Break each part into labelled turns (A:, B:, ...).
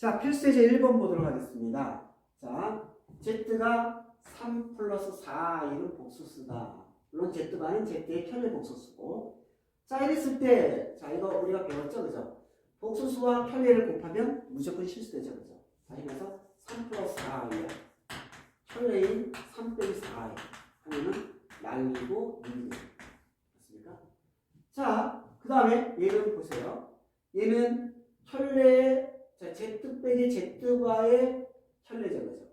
A: 자, 필수제 1번 보도록 하겠습니다. 자, Z가 3 플러스 4 이런 복수수다. 물론 Z반은 Z의 편의 복수수고. 자, 이랬을 때, 자, 이거 우리가 배웠죠, 그죠? 복수수와 편의를 곱하면 무조건 실수되죠, 그죠? 다시 말해서 3 플러스 4이야. 편의인 3 빼기 4 하면은 날리고 6이 맞습니까? 자, 그 다음에 얘는 보세요. 얘는 혈례, 자, Z 빼기 Z바의 혈례죠, 그죠?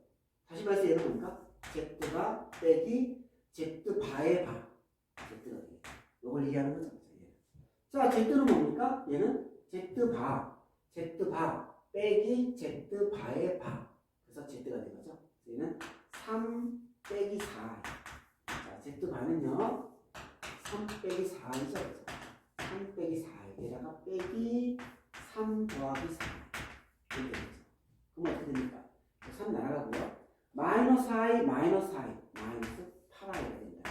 A: 다시 말해서 얘는 뭡니까? Z바 빼기 Z바의 바. Z가 되겠죠. 이걸 얘기하는 거죠. 얘는. 자, Z는 뭡니까? 얘는 Z바, Z바 빼기 Z바의 바. 그래서 Z가 된 거죠. 얘는 3 빼기 4. 자, Z바는요, 3 빼기 4이죠. 그죠? 3 빼기 4에다가 빼기 3 더하기 4 4이 마이너스 4이 마이너스 8i가 된다.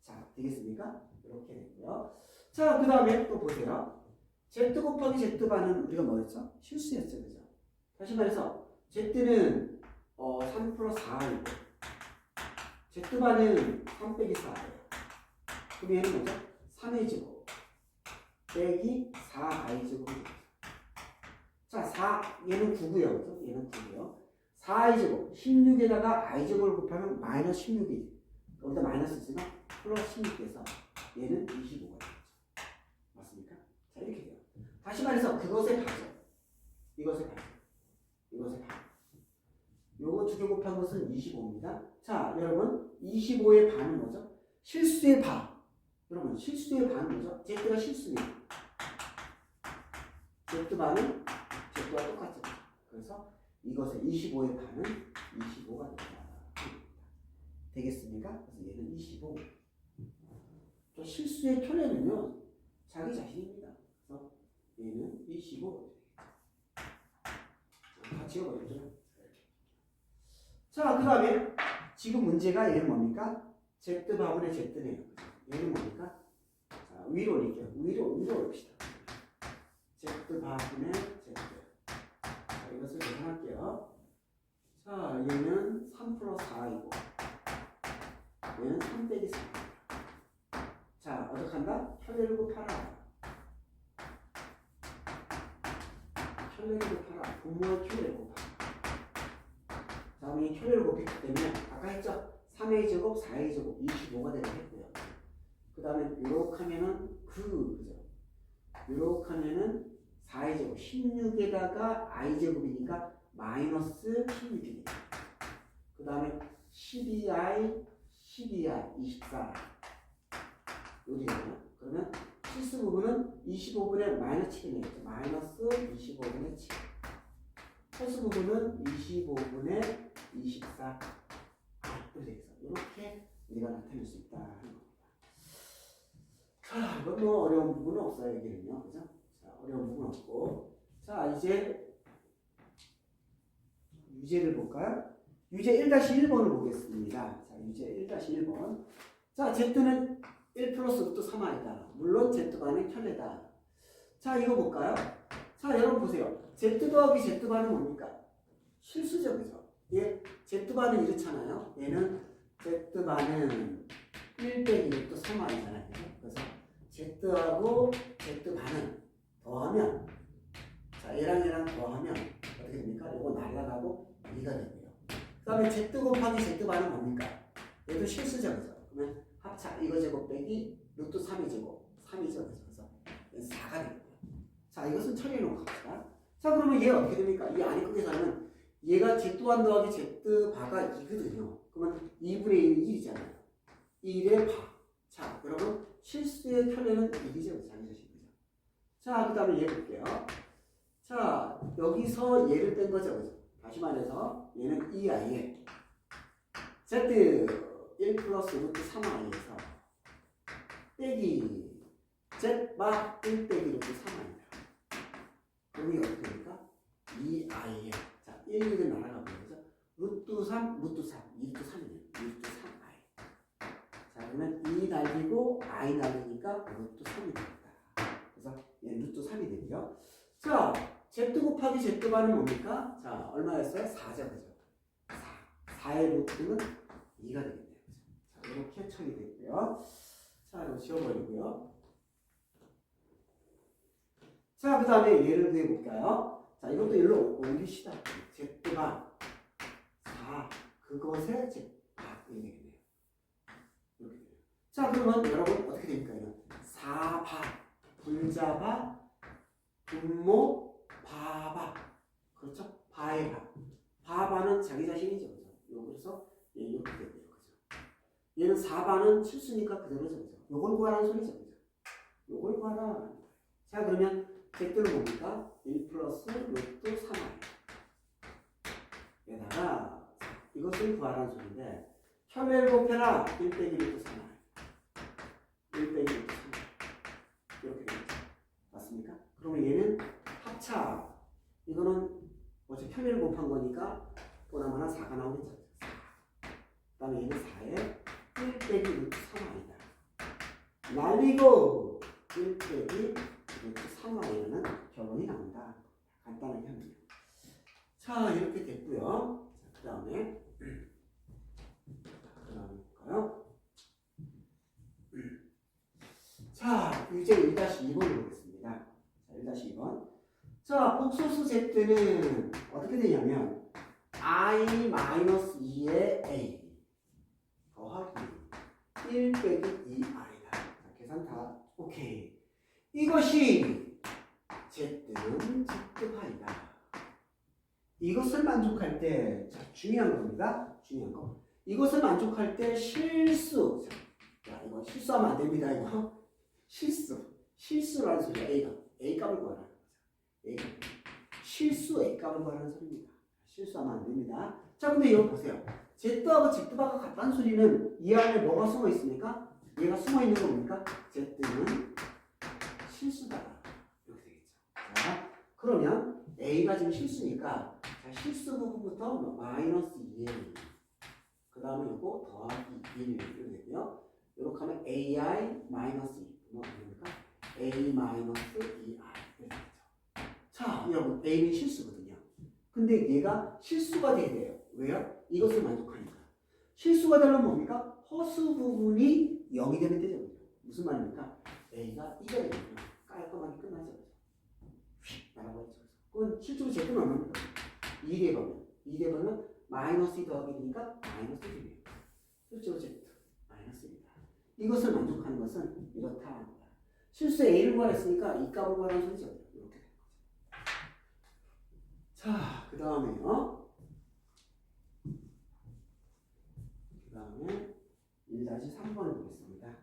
A: 자, 되겠습니까? 이렇게 되고요. 자, 그 다음에 또 보세요. z 곱하기 z반은 우리가 뭐였죠? 실수였죠, 그죠? 다시 말해서 z는 어, 3 4i고 z반은 3 빼기 4예요. 그럼 얘는 뭐죠? 3의 제곱 빼기 4i 제곱 자, 4 얘는 9고요. 얘는 9고요. 4i 제곱 16에다가 i 제곱을 곱하면 마이너스 16이 여기다 마이너스 있으면 플러스 16에서 얘는 25가 되죠. 맞습니까? 자, 이렇게 돼요. 다시 말해서 그것의 반죠. 이것의 반. 이것의 반. 요거 두 개 곱한 것은 25입니다. 자, 여러분 25의 반은 뭐죠? 실수의 반. 여러분 실수의 반은 뭐죠? Z가 실수네요. Z반은 Z와 똑같죠. 그래서 이것의 25의 반은 25가 된다. 되겠습니까? 그래서 얘는 25. 또 실수의 편에는요 자기 자신입니다. 그래서 얘는 25. 같이 읽어보죠. 자, 그 다음에 지금 문제가 얘는 뭡니까? Z 바분의 Z네요. 얘는 뭡니까? 자, 위로 올릴게요. 위로, 위로 올립시다. Z 바분의 Z. 자, 이것을 계산할게요. 자, 얘는 3 플러스 4이고, 얘는 3 빼기 4. 자, 어떻게 한다? 혈례를 곱하라. 혈례를 곱하라. 분모의 혈례를 곱하라. 자, 우리 혈례를 곱했기 때문에, 아까 했죠? 3의 제곱, 4의 제곱, 25가 되게 했고요. 그 다음에 요렇게 하면은 그, 그죠? 요렇게 하면은 4의 제곱, 16에다가 i 제곱이니까 마이너스 16이에요. 그 다음에 12i, 12i, 24. 요리예요. 그러면 실수 부분은 25분의 마이너스 7이 되겠죠. 마이너스 25분의 7. 홀수 부분은 25분의 24. 이렇게 우리가 나타낼 수 있다 하는 겁니다. 자, 이건 뭐 어려운 부분은 없어요, 여기는요. 그죠? 자, 어려운 부분 없고. 자, 이제 유제를 볼까요? 유제 1-1번을 보겠습니다. 자, 유제 1-1번. 자, Z는 1 플러스 루트 3i다. 물론 Z반은 켤레다. 자, 이거 볼까요? 자, 여러분 보세요. Z 더하기 Z반은 뭡니까? 실수죠, 그죠? 예, Z반은 이렇잖아요. 얘는 Z반은 1 빼기 루트 3i잖아요. 그래서 Z하고 Z반은 더하면 자, 얘랑 얘랑 더하면 어떻게 됩니까? 요거 날라가고 2가 되고요. 그 다음에 Z 곱하기 Z반은 뭡니까? 얘도 실수죠, 그죠? 그러면 합차 이거 제곱 빼기 루트 3이 제곱 3이죠, 그죠? 그래서 4가 되고요. 자, 이것은 처리해 놓고 갑시다. 자, 그러면 얘 어떻게 됩니까? 이 안에 크게서는 얘가 Z1 더하기 Z바가 2거든요. 그러면 2분의 1이 1이잖아요. 1의 바. 자, 여러분 실수의 편에는 1이죠. 자기 자신? 자, 그 다음에 얘 볼게요. 자, 여기서 얘를 뺀 거죠. 다시 말해서 얘는 2i에 Z 1 플러스 루트 3i에서 빼기 Z바 1 빼기 루트 3i입니다. 그럼 이게 어떻게 됩니까? 2i에 자, 1, 1은 날아가고 그죠? 루트 3, 루트 3, 2 루트 3이네요. 2 루트 3i. 자, 그러면 2 날리고 i 날리니까 루트 3이 됩니다. 그래서 얘 루트 3이 되고요. 자, Z 곱하기 Z반은 뭡니까? 자, 얼마였어요? 4죠, 그죠? 4. 4의 루트는 2가 되겠네요. 자, 이렇게 처리 됐고요. 자, 이거 지워버리고요. 자, 그 다음에 예를 들어 볼까요? 자, 이것도 일로 옮기시다. Z가 4, 그것에 Z, 아, 이게 되겠네요. 이렇게 돼요. 자, 그러면 여러분 어떻게 됩니까? 이건 4바, 분자바, 분모, 바바. 그렇죠? 바의 바. 바바는 자기 자신이죠. 그죠? 요, 그래서 얘 이렇게 되고요. 그죠? 얘는 4바는 실수니까 그대로죠. 그죠? 요걸 구하라는 소리죠. 그죠? 요걸 구하라. 자, 그러면 Z는 뭡니까? 1 플러스 루트 3i. 에다가 이것을 구하라는 소리인데 혈례를 곱해라 1 빼기 루트 3i. 1 빼기 루트 3i. 이렇게 되겠죠. 맞습니까? 그러면 얘는 합차. 이거는 어차피 편의를 곱한 거니까 보나마나 4가 나오겠죠. 4. 그 다음에 얘는 4에 1 빼기 루트 3i다. 날리고 1 빼기 루트 3i라는 결론이 나온다. 간단하게 하면. 자, 이렇게 됐고요. 자, 그 다음에? 자, 이제 1-2번을 보겠습니다. 자, 1-2번. 자, 복소수 Z는 어떻게 되냐면 i-2의 a 더하기 1 빼기 2i다. 자, 계산 다 오케이. 이것이 Z는 Z파이다. 이것을 만족할 때, 자, 중요한 겁니다. 중요한 거. 이것을 만족할 때 실수. 자, 야, 이거 실수하면 안 됩니다. 이거 실수. 실수라는 소리야. A가 A 값을 값. 실수 A 값을 구하라는 소리입니다. 실수하면 안 됩니다. 자, 근데 이거 보세요. Z하고 Z바가 같다는 소리는 이 안에 뭐가 숨어 있습니까? 얘가 숨어 있는 겁니까? Z는 실수다. 이렇게 되겠죠. 자, 그러면 A가 지금 실수니까 자, 실수 부분부터 뭐 마이너스 2A 그 다음에 이거 더하기 1 이렇게 되고요. 이렇게 하면 AI 마이너스 2뭐 아닙니까? A 마이너스 2R 이렇게 되죠. 자, 여러분 A는 실수거든요. 근데 얘가 실수가 돼야 돼요. 왜요? 이것을 만족하니까. 실수가 되려면 뭡니까? 허수 부분이 0이 되면 되죠. 그죠? 무슨 말입니까? A가 2가 되면 깔끔하게 끝나죠. 휙 날아버리죠. 그건 실제로 제 끝은 얼마입니까? 2대 가면 2대 가면 마이너스 2 더하기 되니까 마이너스 1이에요. 실제로 Z 마이너스입니다. 이것을 만족하는 것은 이렇다 하는 거야. 실수 A를 구하랬으니까 이 값을 구하라는 소리죠. 되는. 자, 그 다음에요. 그 다음에 1-3번을 보겠습니다.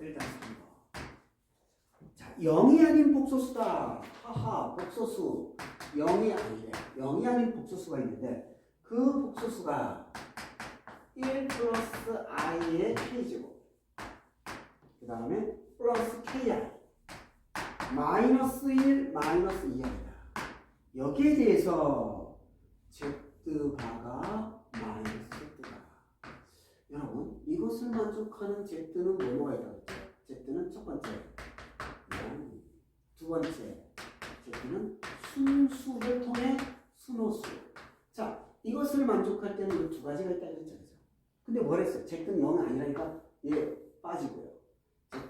A: 1-3번. 자, 0이 아닌 복소수다. 하하, 복소수. 0이 아니래. 0이 아닌 복소수가 있는데 그 복소수가 1 플러스 i의 k제곱 그 다음에 플러스 ki 마이너스 1 마이너스 2i다. 여기에 대해서 z바가 마이너스 z다. 여러분 이것을 만족하는 z는 뭐뭐가 있다고 했죠? z는 첫 번째 0, 두 번째 z는 순수를 통해 순호수. 자, 이것을 만족할 때는 이두 가지가 있다고 했죠. 근데 뭘 했어요? Z는 0이 아니라니까 얘 빠지고요.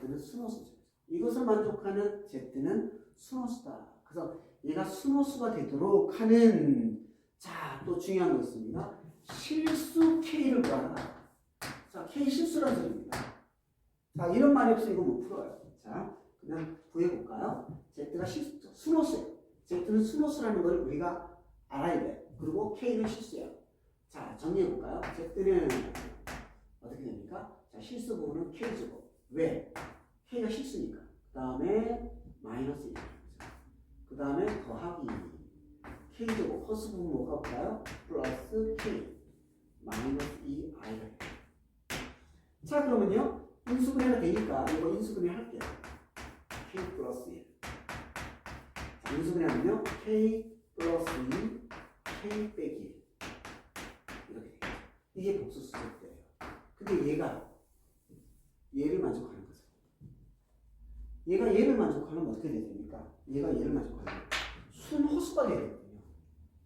A: Z는 순호수죠. 이것을 만족하는 Z는 순호수다. 그래서 얘가 순호수가 되도록 하는 자, 또 중요한 거 있습니다. 실수 K를 구하라. 자, K 실수라는 소리입니다. 자, 이런 말이 없으면 이거 못 풀어요. 자, 그냥 구해볼까요? Z가 실수죠. 순호수예요. Z는 순호수라는 걸 우리가 알아야 돼. 그리고 K는 실수예요. 자, 정리해 볼까요? Z는 어떻게 됩니까? 자, 실수 부분은 K제곱. 왜? K가 실수니까. 그 다음에 마이너스 1. 그 다음에 더하기 K제곱. 허수 부분 뭐가 볼까요? 플러스 K. 마이너스 2I가 자, 그러면요. 인수분해가 되니까 이거 인수분해 할게요. K 플러스 1. 자, 인수분해하면요. K 플러스 2, K 빼기 1. 이렇게 돼요. 이게 복수 수식대예요. 근데 얘가 얘를 만족하는. 얘가 얘를 만족하려면 어떻게 돼야 됩니까? 얘가 얘를 거예요. 순호수가 돼야 되거든요.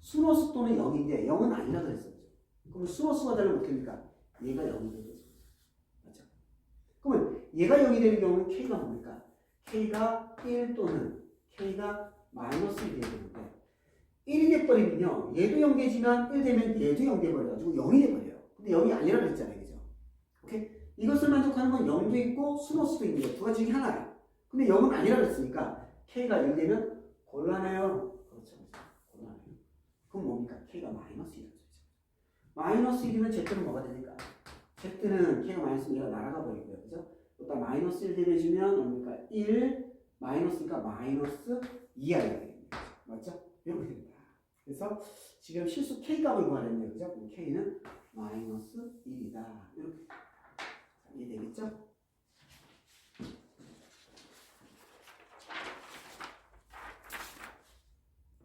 A: 순호수 또는 0인데 0은 아니라 그랬었죠. 그럼 순호수가 되면 어떻게 됩니까? 얘가 0이 되는 거죠. 맞죠? 그러면 얘가 0이 되는 경우는 K가 뭡니까? K가 1 또는 K가 마이너스 1이 돼야 되는데 1이 돼버리면요. 얘도 0되지만 1 되면 얘도 0 돼버려가지고 0이 돼버려요. 근데 0이 아니라 그랬잖아요. 그죠? 오케이? 이것을 만족하는 건 0도 있고 순호수도 있는데 두 가지 중에 하나야. 근데 0은 아니라 그랬으니까 K가 1 되면 곤란해요. 그렇죠. 그렇죠. 곤란해요. 그럼 뭡니까? K가 마이너스 1이죠. 마이너스 1이면 Z는 뭐가 되니까? Z는 K가 마이너스 1이가 날아가 버리고요. 그죠? 일단 마이너스 1 대해주면 뭡니까? 1 마이너스니까 마이너스 2i가 되겠네요. 맞죠? 이렇게 됩니다. 그래서 지금 실수 K 값을 구하는데 그죠? K는 마이너스 1이다. 이렇게 이해되겠죠?